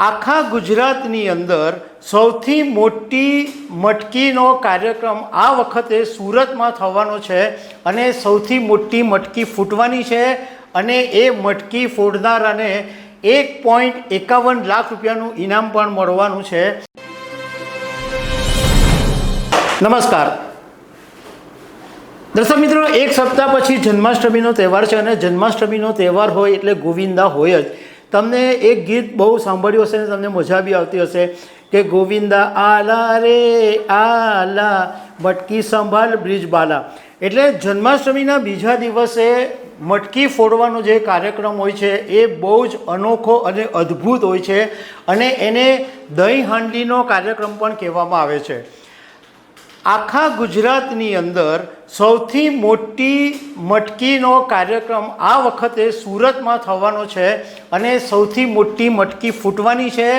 આખા ગુજરાતની અંદર સૌથી મોટી મટકીનો કાર્યક્રમ આ વખતે સુરતમાં થવાનો છે અને સૌથી મોટી મટકી ફૂટવાની છે અને એ મટકી ફોડનારાને એક પોઈન્ટ એકાવન લાખ રૂપિયાનું ઇનામ પણ મળવાનું છે. નમસ્કાર. દર્શક મિત્રો, એક સપ્તાહ પછી જન્માષ્ટમીનો તહેવાર છે અને જન્માષ્ટમીનો તહેવાર હોય એટલે ગોવિંદા હોય જ. તમને એક ગીત બહુ સાંભળ્યું હશે ને તમને મજા બી આવતી હશે કે ગોવિંદા આલા રે, આલા, મટકી સંભાળ બ્રિજ બાલા. એટલે જન્માષ્ટમીના બીજા દિવસે મટકી ફોડવાનો જે કાર્યક્રમ હોય છે, એ બહુ જ અનોખો અને અદ્ભુત હોય છે અને એને દહીં હાંડીનો કાર્યક્રમ પણ કહેવામાં આવે છે. આખા ગુજરાતની અંદર સૌથી મોટી મટકીનો કાર્યક્રમ આ વખતે સુરતમાં થવાનો છે અને સૌથી મોટી મટકી ફૂટવાની છે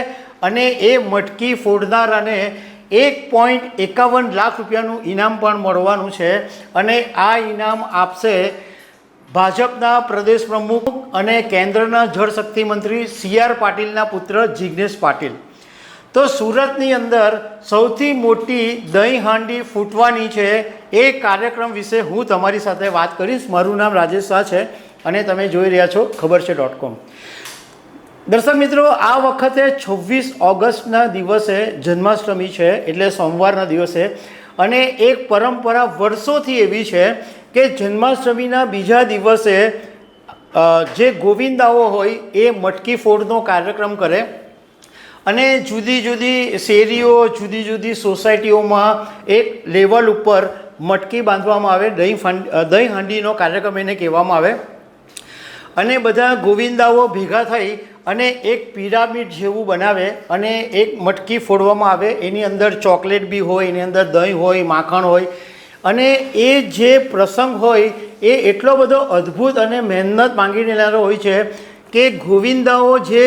અને એ મટકી ફોડનારાને એક પોઈન્ટ એકાવન લાખ રૂપિયાનું ઇનામ પણ મળવાનું છે અને આ ઇનામ આપશે ભાજપના પ્રદેશ પ્રમુખ અને કેન્દ્રના જળશક્તિ મંત્રી સી આર પાટીલના પુત્ર જિજ્ઞેશ પાટીલ. તો સુરતની અંદર સૌથી મોટી દહીં હાંડી ફૂટવાની છે એ કાર્યક્રમ વિશે હું તમારી સાથે વાત કરીશ. મારું નામ રાજેશ શાહ છે અને તમે જોઈ રહ્યા છો ખબર છે ડોટ કોમ. દર્શક મિત્રો, આ વખતે છવ્વીસ ઓગસ્ટના દિવસે જન્માષ્ટમી છે, એટલે સોમવારના દિવસે. અને એક પરંપરા વર્ષોથી એવી છે કે જન્માષ્ટમીના બીજા દિવસે જે ગોવિંદાઓ હોય એ મટકી ફોડનો કાર્યક્રમ કરે. અને જુદી જુદી શેરીઓ, જુદી જુદી સોસાયટીઓમાં એક લેવલ ઉપર મટકી બાંધવામાં આવે, દહીં દહીં હાંડીનો કાર્યક્રમ એને કહેવામાં આવે. અને બધા ગોવિંદાઓ ભેગા થઈ અને એક પિરામિડ જેવું બનાવે અને એક મટકી ફોડવામાં આવે. એની અંદર ચોકલેટ બી હોય, એની અંદર દહીં હોય, માખણ હોય. અને એ જે પ્રસંગ હોય, એ એટલો બધો અદ્ભુત અને મહેનત માંગી લેનારો હોય છે કે ગોવિંદાઓ જે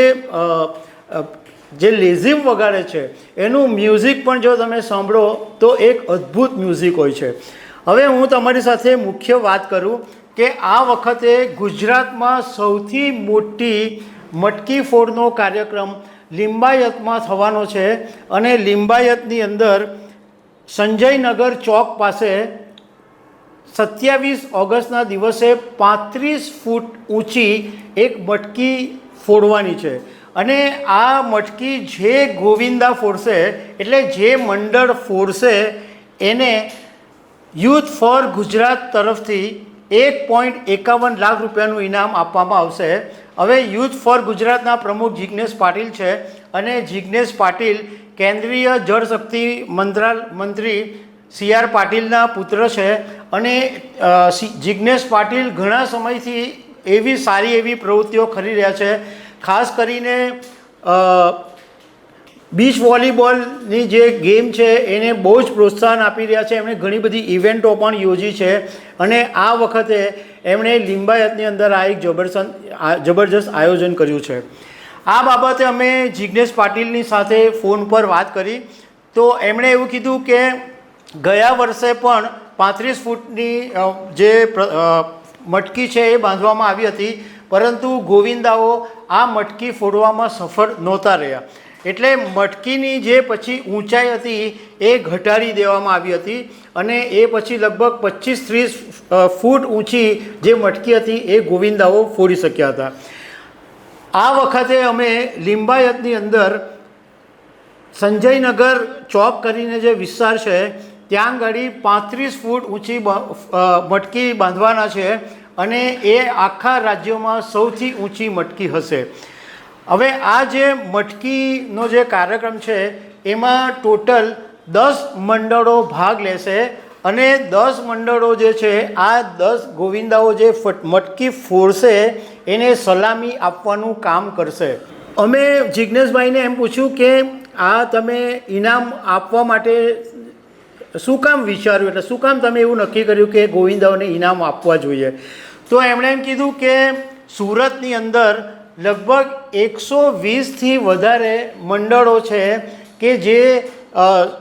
જે લેઝિમ વગાડે છે, એનું મ્યુઝિક પણ જો તમે સાંભળો, તો એક અદ્ભુત મ્યુઝિક હોય છે. હવે હું તમારી સાથે મુખ્ય વાત કરું કે આ વખતે ગુજરાતમાં સૌથી મોટી મટકી ફોડનો કાર્યક્રમ લિંબાયતમાં થવાનો છે અને લિંબાયતની અંદર સંજયનગર ચોક પાસે સત્યાવીસ ઓગસ્ટના દિવસે પાંત્રીસ ફૂટ ઊંચી એક મટકી ફોડવાની છે. અને આ મટકી જે ગોવિંદા ફોડશે, એટલે જે મંડળ ફોડશે, એને યુથ ફોર ગુજરાત તરફથી એક પોઈન્ટ એકાવન લાખ રૂપિયાનું ઇનામ આપવામાં આવશે. હવે યુથ ફોર ગુજરાતના પ્રમુખ જિજ્ઞેશ પાટીલ છે અને જિજ્ઞેશ પાટીલ કેન્દ્રીય જળશક્તિ મંત્રાલ મંત્રી સી આર પાટીલના પુત્ર છે અને જિજ્ઞેશ પાટીલ ઘણા સમયથી એવી સારી એવી પ્રવૃત્તિઓ કરી રહ્યા છે ખાસ કરીને બીચ વોલીબોલની જે ગેમ છે, એને બહુ જ પ્રોત્સાહન આપી રહ્યા છે. એમણે ઘણી બધી ઇવેન્ટો પણ યોજી છે. અને આ વખતે એમણે લિંબાયતની અંદર આ એક જબરસન જબરજસ્ત આયોજન કર્યું છે. આ બાબતે અમે જિજ્ઞેશ પાટીલની સાથે ફોન પર વાત કરી. તો એમણે એવું કીધું કે, ગયા વર્ષે પણ પાંત્રીસ ફૂટની જે મટકી છે એ બાંધવામાં આવી હતી. પરંતુ ગોવિંદાઓ આ મટકી ફોડવામાં સફળ નહોતા રહ્યા. એટલે મટકીની જે પછી ઊંચાઈ હતી એ ઘટાડી દેવામાં આવી હતી અને એ પછી લગભગ પચીસ ત્રીસ ફૂટ ઊંચી જે મટકી હતી એ ગોવિંદાઓ ફોડી શક્યા હતા. આ વખતે અમે લિંબાયતની અંદર સંજયનગર ચોક કરીને જે વિસ્તાર છે, ત્યાં આગળ પાંત્રીસ ફૂટ ઊંચી મટકી બાંધવાના છે. અને એ આખા રાજ્યમાં સૌથી ઊંચી મટકી હશે. હવે આ જે મટકીનો જે કાર્યક્રમ છે, એમાં ટોટલ દસ મંડળો ભાગ લેશે અને દસ મંડળો જે છે, આ દસ ગોવિંદાઓ જે મટકી ફોડશે, એને સલામી આપવાનું કામ કરશે. અમે જિજ્ઞેશભાઈને એમ પૂછ્યું કે આ તમે ઇનામ આપવા માટે શું કામ વિચાર્યું? એટલે શું કામ તમે એવું નક્કી કર્યું કે ગોવિંદાઓને ઇનામ આપવા જોઈએ? તો એમણે એમ કીધું કે સુરતની અંદર લગભગ એકસો વીસથી વધારે મંડળો છે કે જે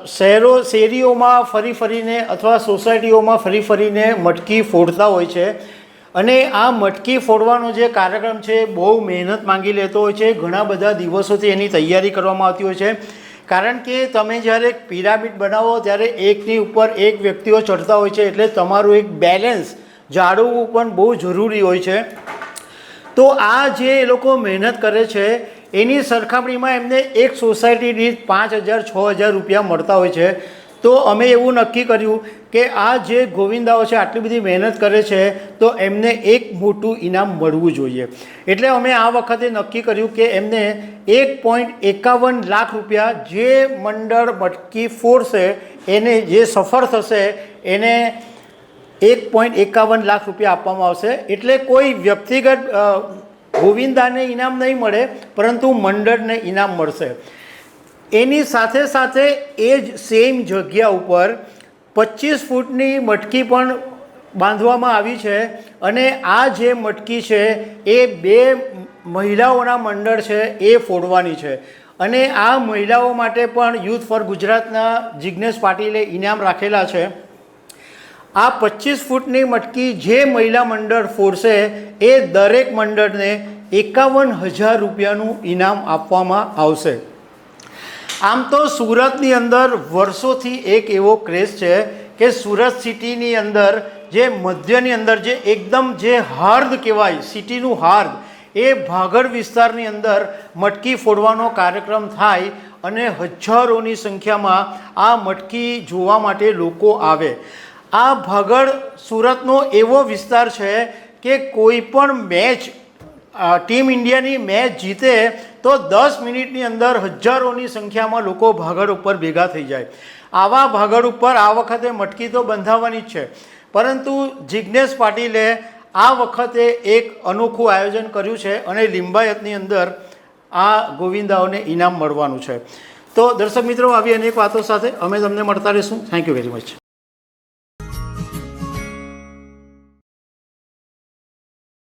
શહેરો, શેરીઓમાં ફરી ફરીને અથવા સોસાયટીઓમાં ફરી ફરીને મટકી ફોડતા હોય છે. અને આ મટકી ફોડવાનો જે કાર્યક્રમ છે બહુ મહેનત માંગી લેતો હોય છે. ઘણા બધા દિવસોથી એની તૈયારી કરવામાં આવતી હોય છે. કારણ કે તમે જ્યારે પિરામિડ બનાવો ત્યારે એકની ઉપર એક વ્યક્તિઓ ચડતા હોય છે. એટલે તમારું એક બેલેન્સ જાળવવું પણ બહુ જરૂરી હોય છે. તો આ જે એ લોકો મહેનત કરે છે, એની સરખામણીમાં એમને એક સોસાયટી દીઠ પાંચ હજાર, છ હજાર રૂપિયા મળતા હોય છે. તો અમે એવું નક્કી કર્યું કે આ જે ગોવિંદાઓ છે, આટલી બધી મહેનત કરે છે, તો એમને એક મોટું ઇનામ મળવું જોઈએ. એટલે અમે આ વખતે નક્કી કર્યું કે એમને એક પોઈન્ટ એકાવન લાખ રૂપિયા જે મંડળ મટકી ફોડશે, એને જે સફળ થશે, એને એક પોઈન્ટ એકાવન લાખ રૂપિયા આપવામાં આવશે. એટલે કોઈ વ્યક્તિગત ગોવિંદાને ઇનામ નહીં મળે, પરંતુ મંડળને ઇનામ મળશે. એની સાથે સાથે એ જ સેમ જગ્યા ઉપર પચીસ ફૂટની મટકી પણ બાંધવામાં આવી છે અને આ જે મટકી છે એ બે મહિલાઓના મંડળ છે, એ ફોડવાની છે. અને આ મહિલાઓ માટે પણ યુથ ફોર ગુજરાતના જિજ્ઞેશ પાટીલે ઇનામ રાખેલા છે. આ પચીસ ફૂટની મટકી જે મહિલા મંડળ ફોડશે એ દરેક મંડળને એકાવન હજાર રૂપિયાનું ઇનામ આપવામાં આવશે. આમ તો સુરતની અંદર વર્ષોથી એક એવો ક્રેઝ છે કે સુરત સિટીની અંદર જે મધ્યની અંદર જે એકદમ જે હાર્દ કહેવાય, સિટીનું હાર્દ, એ ભાગળ વિસ્તારની અંદર મટકી ફોડવાનો કાર્યક્રમ થાય અને હજારોની સંખ્યામાં આ મટકી જોવા માટે લોકો આવે. આ ભગડ સુરતનો એવો વિસ્તાર છે કે કોઈ પણ મેચ ટીમ ઇન્ડિયાની મેચ જીતે તો દસ મિનિટની અંદર હજારોની સંખ્યામાં લોકો ભાગળ ઉપર ભેગા થઈ જાય. આવા ભાગળ ઉપર આ વખતે મટકી તો બંધાવવાની જ છે. પરંતુ જિજ્ઞેશ પાટીલે આ વખતે એક અનોખું આયોજન કર્યું છે અને લિંબાયતની અંદર આ ગોવિંદાઓને ઇનામ મળવાનું છે. તો દર્શક મિત્રો, આવી અનેક વાતો સાથે અમે તમને મળતા રહીશું. Thank you very much